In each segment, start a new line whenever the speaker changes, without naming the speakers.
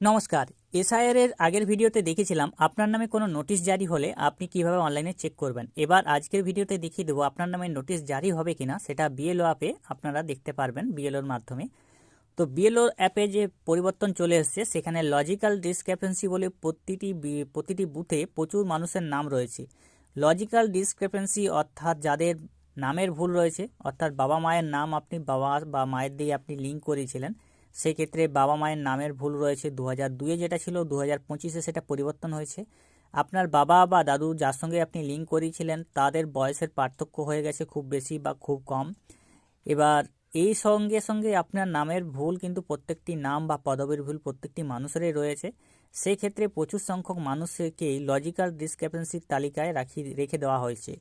নমস্কার। এসআইআর এর আগের ভিডিওতে দেখেছিলাম আপনার নামে কোনো নোটিশ জারি হলে আপনি কীভাবে অনলাইনে চেক করবেন। এবার আজকের ভিডিওতে দেখিয়ে দেবো আপনার নামে নোটিশ জারি হবে কিনা, সেটা বিএলও অ্যাপে আপনারা দেখতে পারবেন বিএলওর মাধ্যমে। তো বিএলও অ্যাপে যে পরিবর্তন চলে এসছে, সেখানে লজিক্যাল ডিসক্রেপেন্সি বলে প্রতিটি প্রতিটি বুথে প্রচুর মানুষের নাম রয়েছে। লজিক্যাল ডিসক্রেপেন্সি অর্থাৎ যাদের নামের ভুল রয়েছে, অর্থাৎ বাবা মায়ের নাম আপনি বাবা বা মায়ের দিয়ে আপনি লিঙ্ক করিয়েছিলেন সেক্ষেত্রে বাবা মায়ের নামের ভুল রয়েছে দু হাজার দুয়ে যেটা ছিল দু হাজার পঁচিশে সেটা পরিবর্তন হয়েছে। আপনার বাবা বা দাদু যার সঙ্গে আপনি লিঙ্ক করিয়েছিলেন, তাদের বয়সের পার্থক্য হয়ে গেছে খুব বেশি বা খুব কম। এবার এই সঙ্গে সঙ্গে আপনার নামের ভুল কিন্তু প্রত্যেকটি নাম বা পদবীর ভুল প্রত্যেকটি মানুষেরই রয়েছে। সেই ক্ষেত্রে প্রচুর সংখ্যক মানুষকেই লজিক্যাল ডিসক্রেপেন্সির তালিকায় রাখি, রেখে দেওয়া হয়েছে।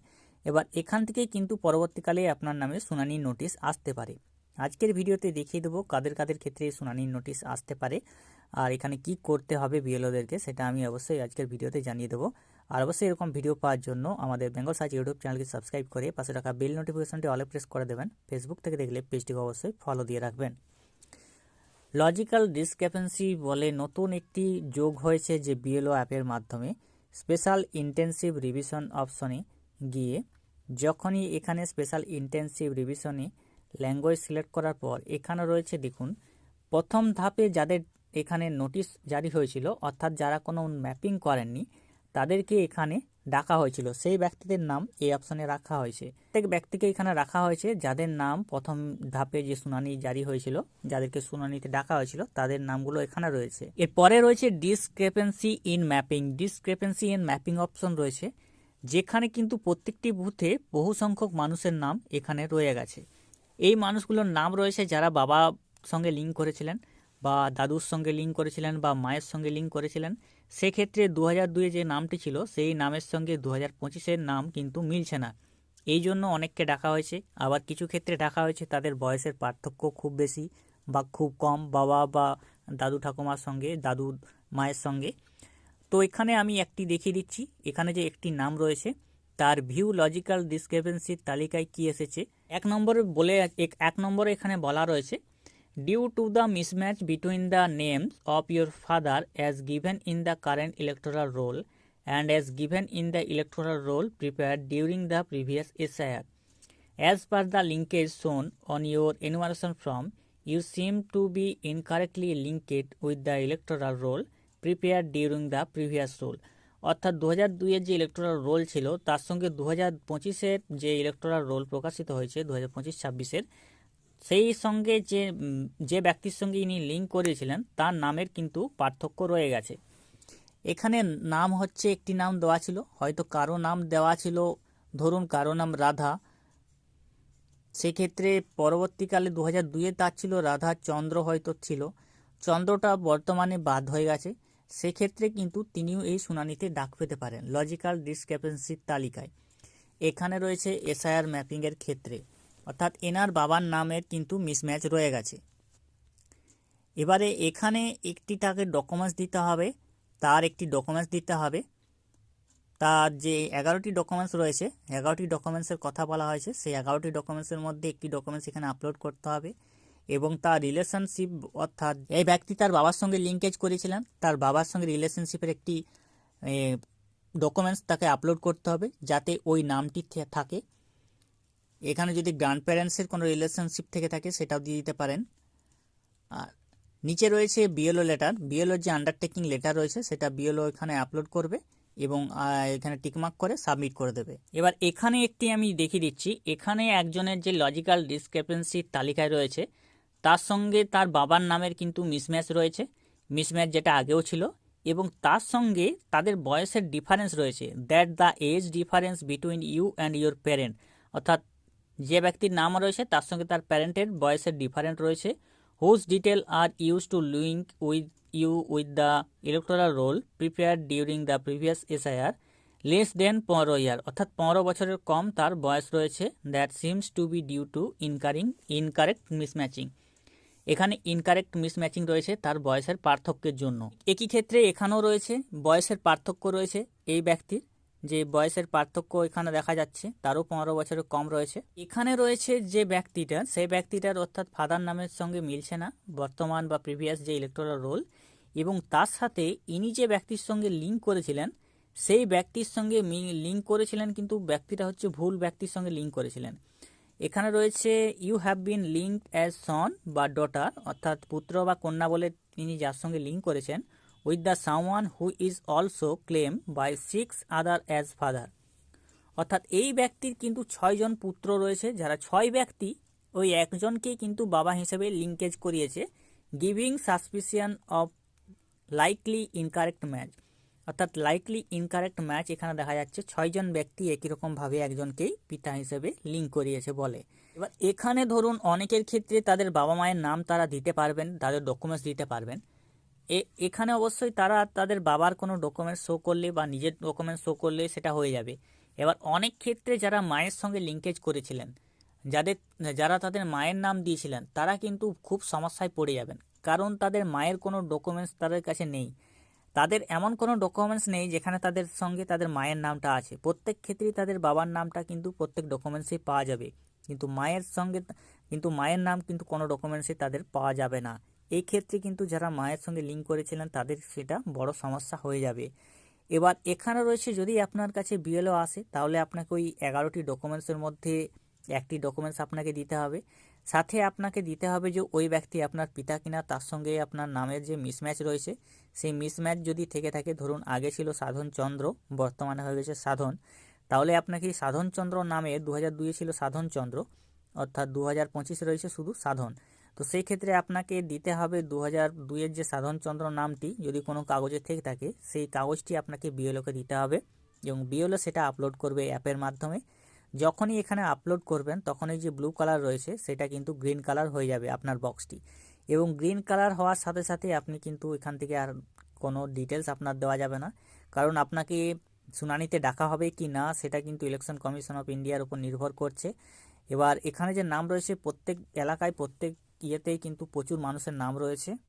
এবার এখান থেকেই কিন্তু পরবর্তীকালে আপনার নামে শুনানি নোটিশ আসতে পারে। আজকের ভিডিওতে দেখিয়ে দেবো কাদের কাদের ক্ষেত্রে শুনানির নোটিশ আসতে পারে আর এখানে কি করতে হবে বিএলওদেরকে, সেটা আমি অবশ্যই আজকের ভিডিওতে জানিয়ে দেবো। আর অবশ্যই এরকম ভিডিও পাওয়ার জন্য আমাদের বেঙ্গল সার্চ ইউটিউব চ্যানেলকে সাবস্ক্রাইব করে পাশে রাখা বেল নোটিফিকেশনটি অলে প্রেস করে দেবেন। ফেসবুক থেকে দেখলে পেজটিকে অবশ্যই ফলো দিয়ে রাখবেন। লজিক্যাল ডিসক্রেপেন্সি বলে নতুন একটি যোগ হয়েছে যে বিএলও অ্যাপের মাধ্যমে স্পেশাল ইন্টেন্সিভ রিভিশন অপশনে গিয়ে যখনই এখানে স্পেশাল ইন্টেন্সিভ রিভিশনে ল্যাঙ্গুয়েজ সিলেক্ট করার পর এখানে রয়েছে দেখুন, প্রথম ধাপে যাদের এখানে নোটিশ জারি হয়েছিল, অর্থাৎ যারা কোনো ম্যাপিং করেননি, তাদেরকে এখানে ডাকা হয়েছিল। সেই ব্যক্তিদের নাম এই অপশনে রাখা হয়েছে। প্রত্যেক ব্যক্তিকে এখানে রাখা হয়েছে যাদের নাম প্রথম ধাপে যে শুনানি জারি হয়েছিল, যাদেরকে শুনানিতে ডাকা হয়েছিল, তাদের নামগুলো এখানে রয়েছে। এরপরে রয়েছে discrepancy in mapping discrepancy in mapping option রয়েছে, যেখানে কিন্তু প্রত্যেকটি বুথে বহু সংখ্যক মানুষের নাম এখানে রয়ে গেছে। এই মানুষগুলোর নাম রয়েছে যারা বাবা সঙ্গে লিঙ্ক করেছিলেন বা দাদুর সঙ্গে লিঙ্ক করেছিলেন বা মায়ের সঙ্গে লিঙ্ক করেছিলেন। সেক্ষেত্রে দু হাজার দুয়ে যে নামটি ছিল, সেই নামের সঙ্গে দু হাজার পঁচিশের নাম কিন্তু মিলছে না। এই জন্য অনেককে ডাকা হয়েছে। আবার কিছু ক্ষেত্রে ডাকা হয়েছে, তাদের বয়সের পার্থক্য খুব বেশি বা খুব কম বাবা বা দাদু ঠাকুমার সঙ্গে দাদু মায়ের সঙ্গে। তো এখানে আমি একটি দেখিয়ে দিচ্ছি। এখানে যে একটি নাম রয়েছে তার ভিউ লজিক্যাল ডিসক্রিপেন্সির তালিকায় কি এসেছে এক নম্বরে বলে এক নম্বরে এখানে বলা রয়েছে due to the mismatch between the names of your father as given in the current electoral roll and as given in the electoral roll prepared during the previous SIR as per the linkage shown on your enumeration form, you seem to be incorrectly linked with the electoral roll prepared during the previous roll. অর্থাৎ দু হাজার দুইয়ের যে electoral role ছিল, তার সঙ্গে দু হাজার পঁচিশের যে ইলেকটোরাল রোল প্রকাশিত হয়েছে দু হাজার পঁচিশ ছাব্বিশের, সেই সঙ্গে যে যে ব্যক্তির সঙ্গে ইনি লিঙ্ক করিয়েছিলেন তার নামের কিন্তু পার্থক্য রয়ে গেছে। এখানে নাম হচ্ছে, একটি নাম দেওয়া ছিল, হয়তো কারও নাম দেওয়া ছিল, ধরুন কারও নাম রাধা। সেক্ষেত্রে পরবর্তীকালে দু হাজার দুইয়ে তার ছিল রাধা, চন্দ্র হয়তো ছিল। চন্দ্রটা বর্তমানে বাদ হয়ে গেছে। সেক্ষেত্রে কিন্তু তিনিও এই শুনানিতে ডাক পেতে পারেন লজিক্যাল ডিসক্রেপেন্সির তালিকায়। এখানে রয়েছে এসআইআর ম্যাপিংয়ের ক্ষেত্রে। অর্থাৎ এনার বাবার নামের কিন্তু মিসম্যাচ রয়ে গেছে। এবারে এখানে একটি তাকে ডকুমেন্টস দিতে হবে, তার একটি ডকুমেন্টস দিতে হবে। তার যে এগারোটি ডকুমেন্টস রয়েছে, এগারোটি ডকুমেন্টসের কথা বলা হয়েছে। সেই এগারোটি ডকুমেন্টসের মধ্যে একটি ডকুমেন্টস এখানে আপলোড করতে হবে। এবং তার রিলেশনশিপ অর্থাৎ এই ব্যক্তি তার বাবার সঙ্গে লিঙ্কেজ করেছিলেন। তার বাবার সঙ্গে রিলেশনশিপের একটি ডকুমেন্টস তাকে আপলোড করতে হবে যাতে ওই নামটি থাকে। এখানে যদি গ্র্যান্ড প্যারেন্টসের কোনো রিলেশনশিপ থেকে থাকে, সেটাও দিয়ে দিতে পারেন। আর নিচে রয়েছে বিএলও লেটার বিএলও যে আন্ডারটেকিং লেটার রয়েছে, সেটা বিএলও এখানে আপলোড করবে এবং এখানে টিকমার্ক করে সাবমিট করে দেবে। এবার এখানে একটি আমি দেখিয়ে দিচ্ছি। এখানে একজনের যে লজিক্যাল ডিসক্রেপেন্সির তালিকায় রয়েছে তার সঙ্গে তার বাবার নামের কিন্তু মিসম্যাচ রয়েছে, মিসম্যাচ যেটা আগেও ছিল, এবং তার সঙ্গে তাদের বয়সের ডিফারেন্স রয়েছে that the age difference between you and your parent অর্থাৎ যে ব্যক্তির নাম রয়েছে, তার সঙ্গে তার প্যারেন্টের বয়সের ডিফারেন্ট রয়েছে whose detail are use to link with you with the electoral roll prepare during the previous SIR less than পনেরো ইয়ার অর্থাৎ পনেরো বছরের কম তার বয়স রয়েছে that seems to be due to incurring incorrect mismatching এখানে ইনকারেক্ট মিসম্যাচিং রয়েছে তার বয়সের পার্থক্যের জন্য। একই ক্ষেত্রে এখানেও রয়েছে, বয়সের পার্থক্য রয়েছে এই ব্যক্তির, যে বয়সের পার্থক্য এখানে দেখা যাচ্ছে, তারও পনেরো বছরের কম রয়েছে। এখানে রয়েছে যে ব্যক্তিটা, সেই ব্যক্তিটার অর্থাৎ ফাদার নামের সঙ্গে মিলছে না, বর্তমান বা প্রিভিয়াস যে ইলেকটোরাল রোল এবং তার সাথে ইনি যে ব্যক্তির সঙ্গে লিঙ্ক করেছিলেন, সেই ব্যক্তির সঙ্গে লিঙ্ক করেছিলেন কিন্তু ব্যক্তিটা হচ্ছে ভুল ব্যক্তির সঙ্গে লিঙ্ক করেছিলেন। এখানে রয়েছে you have been link as son বা ডটার অর্থাৎ পুত্র বা কন্যা বলে তিনি যার সঙ্গে লিঙ্ক করেছেন with the someone who is also claim by six other as father অর্থাৎ এই ব্যক্তির কিন্তু ছয়জন পুত্র রয়েছে, যারা ছয় ব্যক্তি ওই একজনকেই কিন্তু বাবা হিসেবে লিঙ্কেজ করিয়েছে giving suspicion of likely incorrect match অর্থাৎ লাইকলি ইনকারেক্ট ম্যাচ এখানে দেখা যাচ্ছে। ছয়জন ব্যক্তি একই রকমভাবে একজনকেই পিতা হিসেবে লিঙ্ক করিয়েছে বলে। এবার এখানে ধরুন অনেকের ক্ষেত্রে তাদের বাবা মায়ের নাম তারা দিতে পারবেন, তাদের ডকুমেন্টস দিতে পারবেন। এ, এখানে অবশ্যই তারা তাদের বাবার কোনো ডকুমেন্টস শো করলে বা নিজের ডকুমেন্টস শো করলে সেটা হয়ে যাবে। এবার অনেক ক্ষেত্রে যারা মায়ের সঙ্গে লিঙ্কেজ করেছিলেন, যাদের, যারা তাদের মায়ের নাম দিয়েছিলেন, তারা কিন্তু খুব সমস্যায় পড়ে যাবেন। কারণ তাদের মায়ের কোনো ডকুমেন্টস তাদের কাছে নেই। তাদের এমন কোনো ডকুমেন্টস নেই যেখানে তাদের সঙ্গে তাদের মায়ের নামটা আছে। প্রত্যেক ক্ষেত্রেই তাদের বাবার নামটা কিন্তু প্রত্যেক ডকুমেন্টসেই পাওয়া যাবে। কিন্তু মায়ের সঙ্গে, কিন্তু মায়ের নাম কিন্তু কোনো ডকুমেন্টসে তাদের পাওয়া যাবে না। এই ক্ষেত্রে কিন্তু যারা মায়ের সঙ্গে লিঙ্ক করেছিলেন, তাদের সেটা বড় সমস্যা হয়ে যাবে। এবার এখানে রয়েছে, যদি আপনার কাছে বিএলও আসে, তাহলে আপনাকে ওই এগারোটি ডকুমেন্টসের মধ্যে একটি ডকুমেন্টস আপনাকে দিতে হবে। সাথে আপনাকে দিতে হবে যে ওই ব্যক্তি আপনার পিতা কিনা, তার সঙ্গে আপনার নামের যে মিসম্যাচ রয়েছে, সেই মিসম্যাচ যদি থেকে থাকে, ধরুন আগে ছিল সাধন চন্দ্র, বর্তমানে হয়ে গেছে সাধন, তাহলে আপনাকে সাধন চন্দ্র নামে দু হাজার দুইয়ে ছিল সাধন চন্দ্র, অর্থাৎ দু হাজার রয়েছে শুধু সাধন। তো সেই ক্ষেত্রে আপনাকে দিতে হবে দু হাজার দুইয়ের যে সাধনচন্দ্র নামটি, যদি কোনো কাগজে থেকে থাকে, সেই কাগজটি আপনাকে বিএলওকে দিতে হবে এবং বিএলও সেটা আপলোড করবে অ্যাপের মাধ্যমে। যখনই এখানে আপলোড করবেন তখনই যে ব্লু কালার রয়েছে, সেটা কিন্তু গ্রিন কালার হয়ে যাবে আপনার বক্সটি এবং গ্রিন কালার হওয়ার সাথে সাথে আপনি কিন্তু এখান থেকে আর কোনো ডিটেলস আপনার দেওয়া যাবে না। কারণ আপনাকে শুনানিতে ডাকা হবে কি না, সেটা কিন্তু ইলেকশন কমিশন অফ ইন্ডিয়ার উপর নির্ভর করছে। এবার এখানে যে নাম রয়েছে, প্রত্যেক এলাকায় প্রত্যেক ইয়েতেই কিন্তু প্রচুর মানুষের নাম রয়েছে।